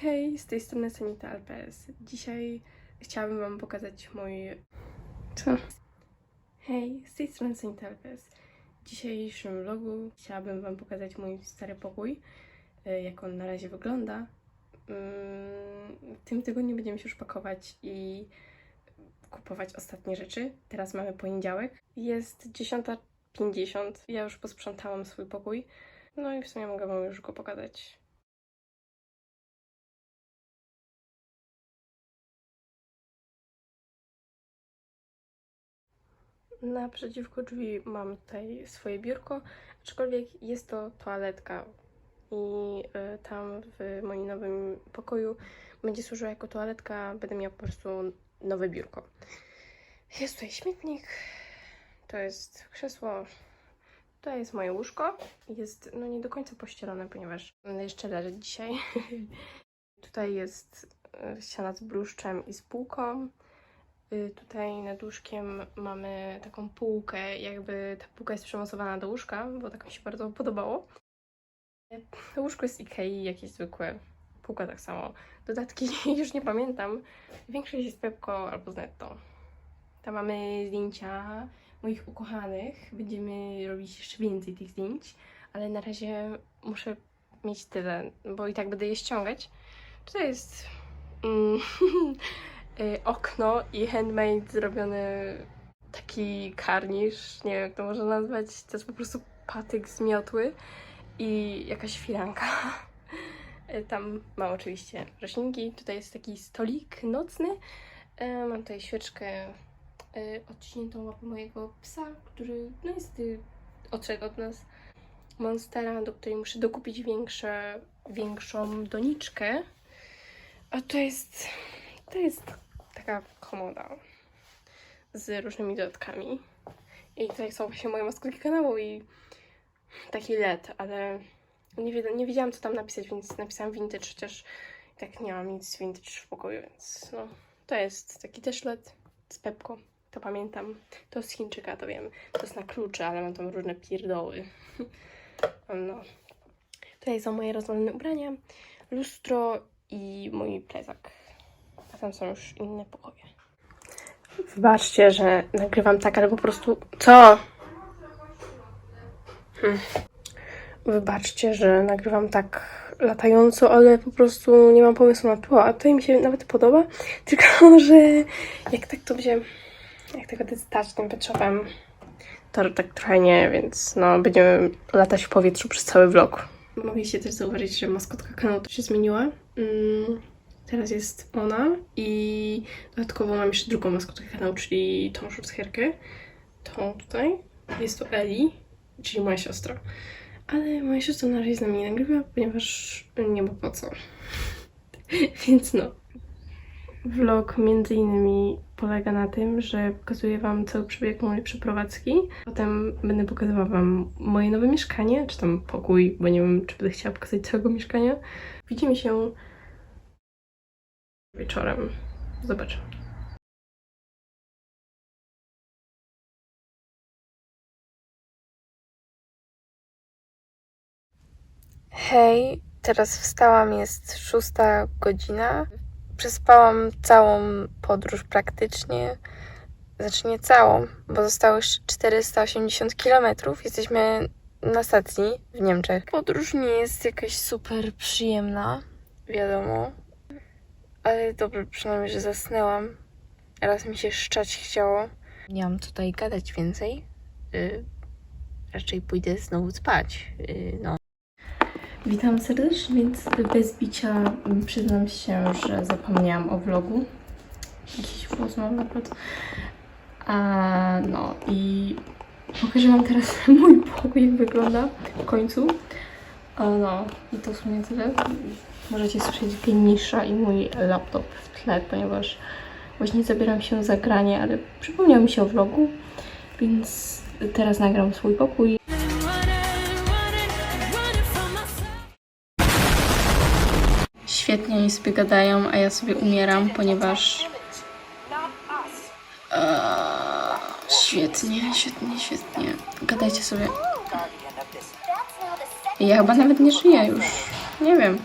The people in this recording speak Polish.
Hej, z tej strony Sanita LPS. Dzisiaj chciałabym Wam pokazać mój... Co? Hej, z tej strony Sanita LPS. W dzisiejszym vlogu chciałabym Wam pokazać mój stary pokój, e, jak on na razie wygląda. Mm, W tym tygodniu będziemy się już pakować i kupować ostatnie rzeczy. Teraz mamy poniedziałek. Jest 10.50. Ja już posprzątałam swój pokój. No i w sumie mogę Wam już go pokazać. Naprzeciwko drzwi mam tutaj swoje biurko, aczkolwiek jest to toaletka i y, tam w moim nowym pokoju będzie służyła jako toaletka, będę miała po prostu nowe biurko. Jest tutaj śmietnik, to jest krzesło, to jest moje łóżko. Jest no nie do końca pościelone, ponieważ będę jeszcze leżeć dzisiaj. tutaj jest y, ściana z bluszczem i z półką. Y, Tutaj nad łóżkiem mamy taką półkę, jakby ta półka jest przymocowana do łóżka, bo tak mi się bardzo podobało. To łóżko jest Ikei, jakieś zwykłe. Półka tak samo. Dodatki już nie pamiętam. Większość jest Pepko albo z Netto. Tam mamy zdjęcia moich ukochanych. Będziemy robić jeszcze więcej tych zdjęć, ale na razie muszę mieć tyle, bo i tak będę je ściągać. Tutaj jest mm, y, okno i handmade zrobiony taki karnisz, nie wiem jak to można nazwać, to jest po prostu patyk z miotły i jakaś firanka. Y, Tam mam oczywiście roślinki, tutaj jest taki stolik nocny, Y, mam tutaj świeczkę y, odciętą łapę mojego psa, który no jest y, odszedł od nas. Monstera, do której muszę dokupić większe, większą doniczkę. A to jest, to jest taka komoda z różnymi dodatkami. I tutaj są właśnie moje maskotki kanału i taki LED, ale nie, wi- nie wiedziałam co tam napisać, więc napisałam vintage, chociaż tak nie mam nic vintage w pokoju, więc no. To jest taki też LED z Pepko, to pamiętam. To z Chińczyka, to wiem. To jest na klucze, ale mam tam różne pierdoły. No. Tutaj są moje rozwalone ubrania, lustro i mój plecak. Tam są już inne pokoje. Wybaczcie, że nagrywam tak, ale po prostu... Co? Hmm. Wybaczcie, że nagrywam tak latająco, ale po prostu nie mam pomysłu na tło, a to mi się nawet podoba, tylko że jak tak to będzie, jak tak będę stać tym wieczorem, to tak trochę nie, więc no będziemy latać w powietrzu przez cały vlog. Mogliście też zauważyć, że maskotka kanału się zmieniła. Mm, teraz jest ona i dodatkowo mam jeszcze drugą maskotkę kanału, czyli tą szurcherkę. Tą tutaj. Jest to Eli, czyli moja siostra. Ale moja siostra na razie z nami nie nagrywa, ponieważ nie ma po co. Więc no. Vlog między innymi polega na tym, że pokazuję Wam cały przebieg mojej przeprowadzki. Potem będę pokazywała Wam moje nowe mieszkanie, czy tam pokój, bo nie wiem, czy będę chciała pokazać całego mieszkania. Widzimy się wieczorem. Zobaczymy. Hej, teraz wstałam, jest szósta godzina. Przespałam całą podróż praktycznie. Znaczy nie całą, bo zostało jeszcze 480 km. Jesteśmy na stacji w Niemczech. Podróż nie jest jakaś super przyjemna, wiadomo. Ale dobrze przynajmniej, że zasnęłam. Raz mi się szczać chciało. Nie mam tutaj gadać więcej. Y, raczej pójdę znowu spać. Y, no. Witam serdecznie, więc bez bicia mm, przyznam się, że zapomniałam o vlogu. Jakiś włos mam naprawdę. A, no i pokażę Wam teraz mój pokój, jak wygląda w końcu. No i to w sumie tyle. Możecie słyszeć geniusza i mój laptop w tle, ponieważ właśnie zabieram się za granie, ale przypomniał mi się o vlogu, więc teraz nagram swój pokój. Świetnie oni sobie gadają, a ja sobie umieram, ponieważ. Eee, świetnie, świetnie, świetnie. Gadajcie sobie. Ja chyba nawet nie żyję już. Nie wiem.